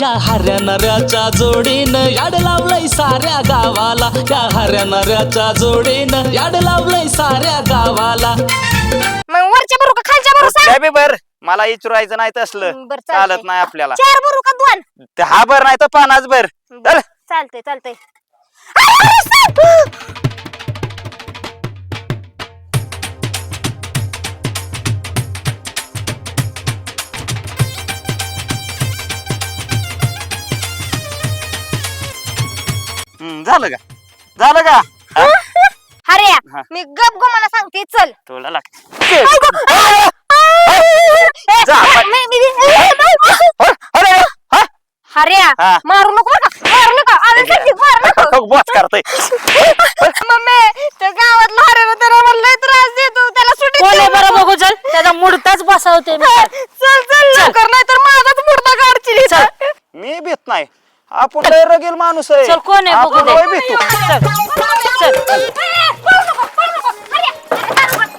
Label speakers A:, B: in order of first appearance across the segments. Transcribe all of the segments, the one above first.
A: या हऱ्या नऱ्याच्या जोडीनं याड लावलंय साऱ्या गावाला. या हऱ्या नऱ्याच्या जोडीनं याड लावलंय साऱ्या गावाला.
B: मग वरच्या का खालच्या बरू सांग?
C: काय बी बर. मला इचरायचं नाही तसलं.
B: बरं, चालतंय.
C: चालत नाही आपल्याला.
B: चार बरू का दोन?
C: ते हा बर नाही तर पानाच बर चल.
B: चालतंय चालतंय.
C: हं, झालं का झालं का हा?
B: अरे
C: हा.
B: मी गप गो मला सांगते चल
C: तुला लाग
B: ए,
C: जा,
B: ए,
C: बाय.
B: मी- मी- मी-
C: अरे हा?
B: अरे
C: हा.
B: मारू नको बरं का मारू नका मारू नको
C: बॉस करतोय
B: मम्मी त्या गावातला हऱ्याला त्याला मला लय त्रास देतो त्याला सुट्टी
D: कोण
B: देऊ
D: आहे बरं
B: नको.
D: बघू चल त्याचा मुडताच बसावते मी
B: चल चल लवकर नाही तर माझाच मुर्दा काढची
D: चल
C: मी भीत नाही आपण लय रगेल माणूस आहे.
D: चल कोण आहे? बघू
C: आपण
D: दे.
C: लय भीतू
D: चल चल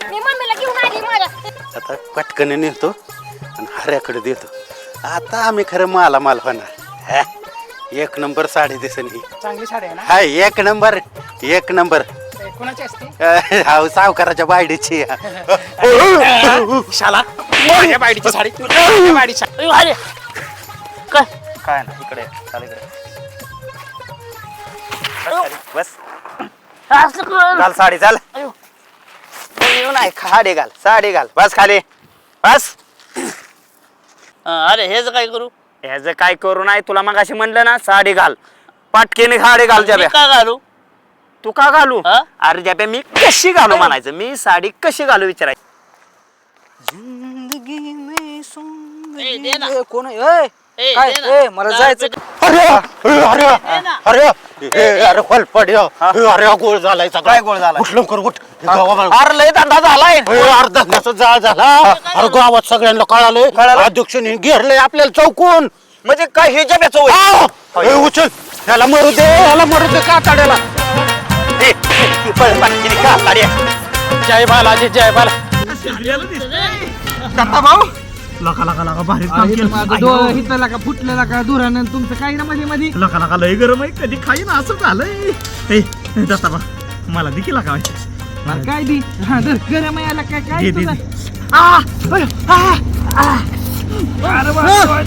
B: मी मम्मीला घेऊन आली माझ्या
E: आता पटकन नेतो आणि हऱ्याकडे देतो. आता आम्ही खरं माला माल होणार. हा, एक नंबर साडी दिसन ही.
F: चांगली साडी आहे ना?
E: हा एक नंबर एक नंबर.
F: ए, कोणाची असते?
E: हा सावकाराच्या बायडीची.
F: शाला माझ्या बायडीची साडी बायडीची साडी.
D: अयो, अरे. काय
C: ना? इकडे चाल इकडे. बस. घाल साडी चाल. नाही साडी घाल साडी घाल. बस खाली. बस.
D: अरे हेच काय करू?
C: ह्याच काय करू नाही तुला मग अशी म्हणलं ना साडी घाल. पाटकीने साडी घाल
D: मी का घालू?
C: तू का घालू?
D: हा?
C: अरे जाब्या मी कशी घालू म्हणायचं? मी साडी कशी घालू विचारायचं?
D: ए, दे ना.
F: ए, कोण आहे? ए, काय?
D: दे ना.
F: ए, मला जायचं
E: अरे अरे अरे अरे अरे फल पड्या अरे गोळ झालाय सगळा.
C: काय गोळ झालाय?
E: उठ लवकर उठ. गावाला
C: अरे लय धंदा झालाय.
E: अर्धा जाळ झाला. अरे गावात सगळ्यांना कळाले
C: कळालं?
E: अध्यक्षाने घेरले आपल्याला चौकून.
C: म्हणजे काय हे जाब्याचं होय?
E: आ! ए, उचल. त्याला मरू दे याला मरू दे का ताड्याला
C: ए, पळ.
E: जय बालाजी जय बाला
F: माझं डोळं हिथला का फुटलेला का धुरानं तुमचं काही ना मध्ये मध्ये
G: लका लका लय गरम आहे कधी खाईन असं झालंय ए जाता बा मला देखील लागा
F: अरे काय दी हा धर गरम आहे याला काय काय आ. अरे वा, वा.